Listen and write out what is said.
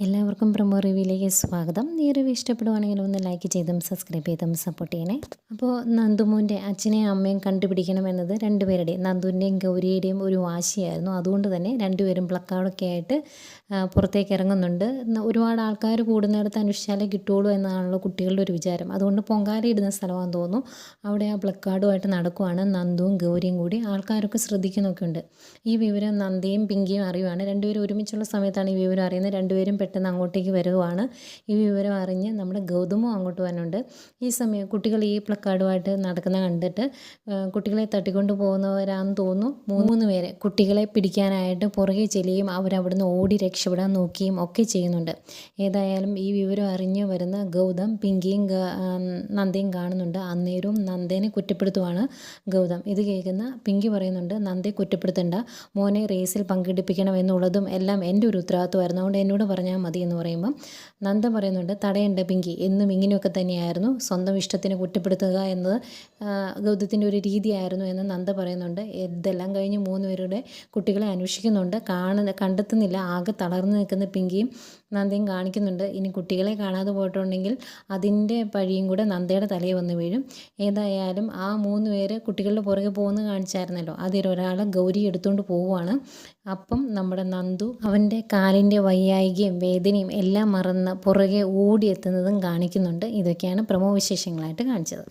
എല്ലാവർക്കും പ്രമോ റിവ്യൂയിലേക്ക് സ്വാഗതം. ഈ റിവ്യൂ ഇഷ്ടപ്പെടുവാണെങ്കിൽ ഒന്ന് ലൈക്ക് ചെയ്തും സബ്സ്ക്രൈബ് ചെയ്തും സപ്പോർട്ട് ചെയ്യണേ. അപ്പോൾ നന്ദുമോന്റെ അച്ഛനെയും അമ്മയും കണ്ടുപിടിക്കണമെന്നത് രണ്ടുപേരുടെയും നന്ദുവിന്റെയും ഗൗരിയുടെയും ഒരു വാശിയായിരുന്നു. അതുകൊണ്ട് തന്നെ രണ്ടുപേരും പ്ലക്കാർഡൊക്കെ ആയിട്ട് പുറത്തേക്ക് ഇറങ്ങുന്നുണ്ട്. ന- ഒരുപാട് ആൾക്കാർ കൂടുന്നിടത്ത് അനുഷ്ഠാലെ കിട്ടുള്ളൂ എന്നാണല്ലോ കുട്ടികളുടെ ഒരു വിചാരം. അതുകൊണ്ട് പൊങ്കാലയിടുന്ന സ്ഥലമാണെന്ന് തോന്നുന്നു. അവിടെ ആ പ്ലക്കാർഡുമായിട്ട് നടക്കുവാണ് നന്ദുവും ഗൗരിയും കൂടി. ആൾക്കാരൊക്കെ ശ്രദ്ധിക്കുന്നൊക്കെ ഉണ്ട് ഈ വിവരം നന്ദിയും പിങ്കിയും അറിയുവാണ്. രണ്ടുപേരും ഒരുമിച്ചുള്ള സമയത്താണ് ഈ വിവരം അറിയുന്നത്. രണ്ടുപേരും പെട്ടെന്ന് അങ്ങോട്ടേക്ക് വരുവാണ്. ഈ വിവരം അറിഞ്ഞ് നമ്മുടെ ഗൗതമും അങ്ങോട്ട് വരുന്നുണ്ട് ഈ സമയം കുട്ടികൾ ഈ പ്ലക്കാർഡുമായിട്ട് നടക്കുന്ന കണ്ടിട്ട് കുട്ടികളെ തട്ടിക്കൊണ്ട് പോകുന്നവരാന്ന് തോന്നുന്നു. മൂന്ന് പേരെ കുട്ടികളെ പിടിക്കാനായിട്ട് പുറകെ ചെല്ലുകയും അവരവിടുന്ന് ഓടി രക്ഷപ്പെടാൻ നോക്കുകയും ഒക്കെ ചെയ്യുന്നുണ്ട്. ഏതായാലും ഈ വിവരം അറിഞ്ഞ് വരുന്ന ഗൗതം പിങ്കിയും നന്ദയും കാണുന്നുണ്ട്. അന്നേരവും നന്ദേനെ കുറ്റപ്പെടുത്തുവാണ് ഗൗതം. ഇത് കേൾക്കുന്ന പിങ്കി പറയുന്നുണ്ട് നന്ദയെ കുറ്റപ്പെടുത്തണ്ട. മോനെ റേസിൽ പങ്കെടുപ്പിക്കണം എന്നുള്ളതും എല്ലാം എന്റെ ഒരു ഉത്തരവാദിത്വമായിരുന്നു. അതുകൊണ്ട് എന്നോട് പറഞ്ഞാൽ മതി എന്ന് പറയുമ്പം നന്ദ പറയുന്നുണ്ട് തടയണ്ട പിങ്കി എന്നും ഇങ്ങനെയൊക്കെ തന്നെയായിരുന്നു. സ്വന്തം ഇഷ്ടത്തിന് കുറ്റപ്പെടുത്തുക എന്നത് ഗൗതത്തിന്റെ ഒരു രീതിയായിരുന്നു എന്ന് നന്ദ പറയുന്നുണ്ട്. ഇതെല്ലാം കഴിഞ്ഞ് മൂന്ന് പേരുടെ കുട്ടികളെ അന്വേഷിക്കുന്നുണ്ട്. കാണുന്ന കണ്ടെത്തുന്നില്ല. ആകെ തളർന്നു നിൽക്കുന്ന പിങ്കിയും നന്ദയും കാണിക്കുന്നുണ്ട്. ഇനി കുട്ടികളെ കാണാതെ പോയിട്ടുണ്ടെങ്കിൽ അതിന്റെ പഴിയും കൂടെ നന്ദയുടെ തലയിൽ വന്ന് വീഴും. ഏതായാലും ആ മൂന്ന് പേര് കുട്ടികളുടെ പുറകെ പോകുന്ന കാണിച്ചായിരുന്നല്ലോ. അതിലൊരാൾ ഗൗരി എടുത്തുകൊണ്ട് പോവുകയാണ് അപ്പം നമ്മുടെ നന്ദു അവന്റെ കാലിന്റെ വയ്യായികയും വേദനയും എല്ലാം മറന്ന് പുറകെ ഓടിയെത്തുന്നതും കാണിക്കുന്നുണ്ട്. ഇതൊക്കെയാണ് പ്രമോ വിശേഷങ്ങളായിട്ട് കാണിച്ചത്.